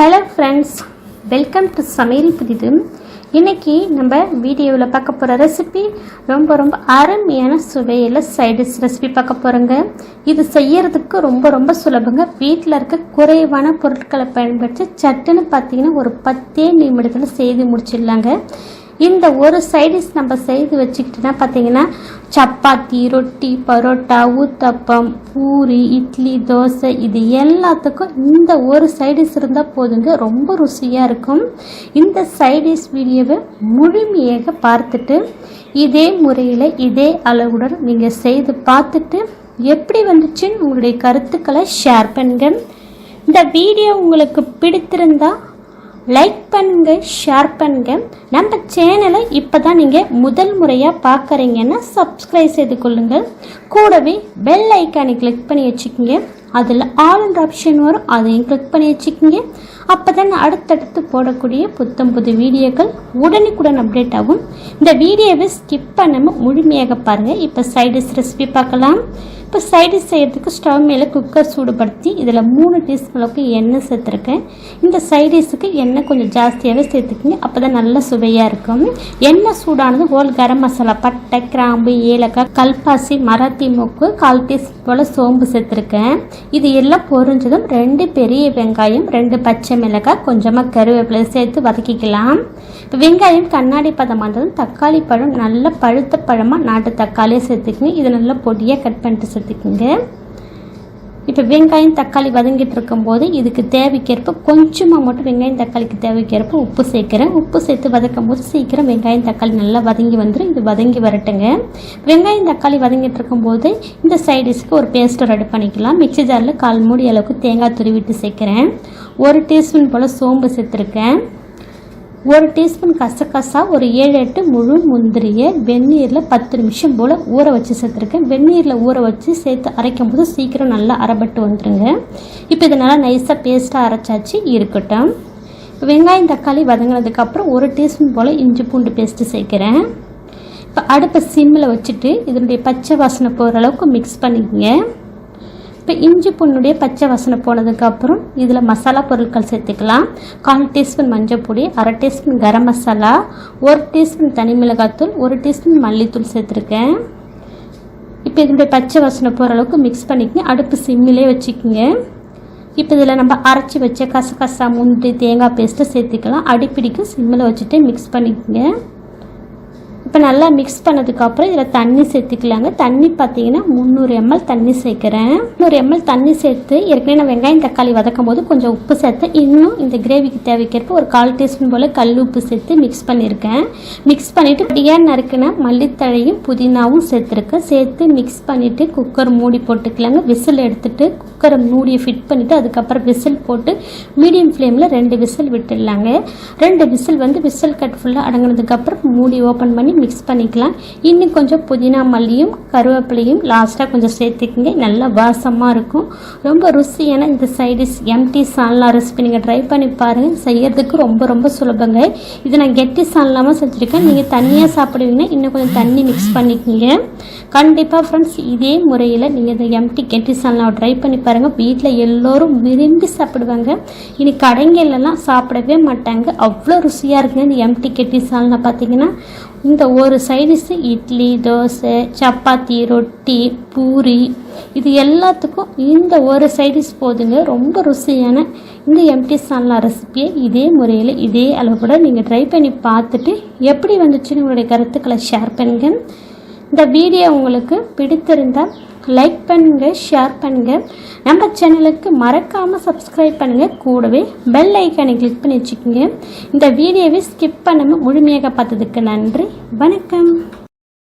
Hello friends welcome to சமையல் புதிது இன்றைக்கி நம்ம வீடியோவில் பார்க்க போகிற ரெசிபி ரொம்ப ரொம்ப அருமையான சுவையில் சைடிஷ் ரெசிபி பார்க்க போகிறோங்க இது செய்யறதுக்கு ரொம்ப ரொம்ப சுலபங்க. வீட்டில் இருக்க குறைவான பொருட்களை பயன்படுத்தி சட்டுன்னு பார்த்தீங்கன்னா ஒரு பத்தே நிமிடத்தில் செய்து முடிச்சிடலாங்க. இந்த ஒரு சைடிஷ் நம்ம செய்து வச்சுக்கிட்டுனா பார்த்தீங்கன்னா சப்பாத்தி ரொட்டி பரோட்டா ஊத்தப்பம் பூரி இட்லி தோசை இது எல்லாத்துக்கும் இந்த ஒரு சைடிஷ் இருந்தால் போதுங்க. ரொம்ப ருசியாக இருக்கும். இந்த சைடிஷ் வீடியோவை முழுமையாக பார்த்துட்டு இதே முறையில் இதே அளவுடன் நீங்கள் செய்து பார்த்துட்டு எப்படி வந்துச்சுன்னு உங்களுடைய கருத்துக்களை ஷேர் பண்ணுங்க. இந்த வீடியோ உங்களுக்கு பிடித்திருந்தா லைக் பண்ணுங்க ஷேர் பண்ணுங்க. நம்ம சேனலை இப்போ தான் நீங்கள் முதல் முறையாக பார்க்குறீங்கன்னா சப்ஸ்கிரைப் செய்து கொள்ளுங்கள் கூடவே பெல் ஐக்கானை கிளிக் பண்ணி வச்சுக்கோங்க. அதில் ஆல் ஆப்ஷன் வரும். அதையும் கிளிக் பண்ணி வச்சுக்கோங்க. அப்போ தான் அடுத்தடுத்து போடக்கூடிய புத்தம் புது வீடியோக்கள் உடனுக்குடன் அப்டேட் ஆகும். இந்த வீடியோவை ஸ்கிப் பண்ணாமல் முழுமையாக பாருங்கள் இப்போ சைடிஷ் ரெசிபி பார்க்கலாம். இப்போ சைடிஷ் செய்கிறதுக்கு ஸ்டவ் மேலே குக்கர் சூடுபடுத்தி இதில் மூணு டீஸ்பூன் அளவுக்கு எண்ணெய் சேர்த்துருக்கேன். இந்த சைடிஷுக்கு எண்ணெய் கொஞ்சம் ஜாஸ்தியாகவே சேர்த்துக்கிங்க. அப்போ தான் நல்ல சுவையாக இருக்கும். எண்ணெய் சூடானது ஹோல் கரம் மசாலா பட்டை கிராம்பு ஏலக்காய் கல்பாசி மராத்தி மூக்கு கால் டீஸ்பூன் போல் சோம்பு சேர்த்துருக்கேன். இது எல்லாம் பொரிஞ்சதும் ரெண்டு பெரிய வெங்காயம் ரெண்டு பச்சை மிளகாய் கொஞ்சமாக கருவேப்பிலை சேர்த்து வதக்கிக்கலாம். இப்போ வெங்காயம் கண்ணாடி பதம் வந்ததும் தக்காளி பழம் நல்ல பழுத்த பழமாக நாட்டு தக்காளியை சேர்த்துக்குங்க. இது நல்லா பொடியாக கட் பண்ணிட்டு சேர்த்துக்குங்க. இப்போ வெங்காயம் தக்காளி வதங்கிட்டு இருக்கும்போது இதுக்கு தேவைக்கேற்ப கொஞ்சமாக மட்டும் வெங்காயம் தக்காளிக்கு தேவைக்கேற்ப உப்பு சேர்க்குறேன். உப்பு சேர்த்து வதக்கும் போது சீக்கிரம் வெங்காயம் தக்காளி நல்லா வதங்கி வந்துடும் இது வதங்கி வரட்டுங்க. வெங்காயம் தக்காளி வதங்கிட்டு இருக்கும்போது இந்த சைடிஷ்க்கு ஒரு பேஸ்ட்டை ரெடி பண்ணிக்கலாம். மிக்சி ஜாரில் கால் மூடி அளவுக்கு தேங்காய் துருவிட்டு சேர்க்குறேன். ஒரு டீஸ்பூன் போல் சோம்பு சேர்த்துருக்கேன். ஒரு டீஸ்பூன் கசகசா ஒரு ஏழு எட்டு முழு முந்திரியை வெந்நீரில் பத்து நிமிஷம் போல் ஊற வச்சு சேர்த்துருக்கேன். வெந்நீரில் ஊற வச்சு சேர்த்து அரைக்கும் போது சீக்கிரம் நல்லா அரைப்பட்டு வந்துடுங்க இப்போ இதை நல்லா நைஸாக பேஸ்ட்டாக அரைச்சாச்சு இருக்கட்டும். வெங்காயம் தக்காளி வதங்கினதுக்கப்புறம் ஒரு டீஸ்பூன் போல் இஞ்சி பூண்டு பேஸ்ட்டு சேர்க்குறேன். இப்போ அடுப்பை சிம்மில் வச்சுட்டு இதனுடைய பச்சை வாசனை போகிற அளவுக்கு மிக்ஸ் பண்ணிக்கோங்க. இப்போ இஞ்சி புண்ணுடைய பச்சை வாசனை போனதுக்கப்புறம் இதில் மசாலா பொருட்கள் சேர்த்துக்கலாம். கால் டீஸ்பூன் மஞ்சள் பொடி அரை டீஸ்பூன் கரம் மசாலா ஒரு டீஸ்பூன் தனி மிளகாத்தூள் ஒரு டீஸ்பூன் மல்லித்தூள் சேர்த்துருக்கேன். இப்போ இதனுடைய பச்சை வாசனை போகிற அளவுக்கு மிக்ஸ் பண்ணிக்கங்க. அடுப்பு சிம்மிலே வச்சுக்கோங்க. இப்போ இதில் நம்ம அரைச்சி வச்ச கசகசா முந்திரி தேங்காய் பேஸ்ட்டை சேர்த்துக்கலாம். அடிப்பிடிக்கும் சிம்மில் வச்சுட்டு மிக்ஸ் பண்ணிக்கோங்க. இப்போ நல்லா மிக்ஸ் பண்ணதுக்கப்புறம் இதில் தண்ணி சேர்த்துக்கலாங்க. தண்ணி பார்த்தீங்கன்னா முந்நூறு எம்எல் தண்ணி சேர்க்குறேன். முந்நூறு எம்எல் தண்ணி சேர்த்து ஏற்கனவே நான் வெங்காயம் தக்காளி வதக்கும் போது கொஞ்சம் உப்பு சேர்த்து இன்னும் இந்த கிரேவிக்கு தேவைக்கிறப்ப ஒரு கால் டீஸ்பூன் போல் கல் உப்பு சேர்த்து மிக்ஸ் பண்ணியிருக்கேன் மிக்ஸ் பண்ணிவிட்டு பிடியாக நறுக்கின மல்லித்தழையும் புதினாவும் சேர்த்துருக்கேன். சேர்த்து மிக்ஸ் பண்ணிவிட்டு குக்கர் மூடி போட்டுக்கலாங்க. விசில் எடுத்துகிட்டு குக்கரை மூடியை ஃபிட் பண்ணிவிட்டு அதுக்கப்புறம் விசில் போட்டு மீடியம் ஃப்ளேமில் ரெண்டு விசில் விட்டுடலாங்க. ரெண்டு விசில் வந்து விசில் கட் ஃபுல்லாக அடங்கினதுக்கப்புறம் மூடி ஓப்பன் பண்ணி மிக்ஸ் பண்ணிக்கலாம். இன்னும் கொஞ்சம் புதினா மல்லியும் கருவேப்பிலையும் லாஸ்ட்டாக கொஞ்சம் சேர்த்துக்குங்க. நல்லா வாசமாக இருக்கும். ரொம்ப ருசியான இந்த side dish empty salna recipe நீங்கள் ட்ரை பண்ணி பாருங்கள் செய்யறதுக்கு ரொம்ப ரொம்ப சுலபங்க. இது நான் கெட்டி சால்னாமல் செஞ்சுருக்கேன். நீங்கள் தண்ணியாக சாப்பிடுவீங்கன்னா இன்னும் கொஞ்சம் தண்ணி மிக்ஸ் பண்ணிக்கோங்க. கண்டிப்பாக ஃப்ரெண்ட்ஸ் இதே முறையில் நீங்கள் இந்த எம்டி கெட்டி சால்னாவை ட்ரை பண்ணி பாருங்கள் வீட்டில் எல்லோரும் விரும்பி சாப்பிடுவாங்க. இனி கடைங்கள்லாம் சாப்பிடவே மாட்டாங்க. அவ்வளோ ருசியாக இருக்குங்க இந்த எம்டி கெட்டி சால்னா பார்த்தீங்கன்னா இந்த ஒரு சைடிஷு இட்லி தோசை சப்பாத்தி ரொட்டி பூரி இது எல்லாத்துக்கும் இந்த ஒரு சைடிஷ் போதுங்க. ரொம்ப ருசியான இந்த எம்டி சால்னா ரெசிபியை இதே முறையில் இதே அளவு கூட நீங்கள் ட்ரை பண்ணி பார்த்துட்டு எப்படி வந்துச்சுன்னு உங்களுடைய கருத்துக்களை ஷேர் பண்ணுங்கள் இந்த வீடியோ உங்களுக்கு பிடித்திருந்தால் லைக் பண்ணுங்கள் ஷேர் பண்ணுங்கள் நம்ம சேனலுக்கு மறக்காமல் சப்ஸ்கிரைப் பண்ணுங்கள் கூடவே பெல் ஐக்கானை கிளிக் பண்ணி வச்சுக்கோங்க. இந்த வீடியோவை ஸ்கிப் பண்ணாமல் முழுமையாக பார்த்ததுக்கு நன்றி. வணக்கம்.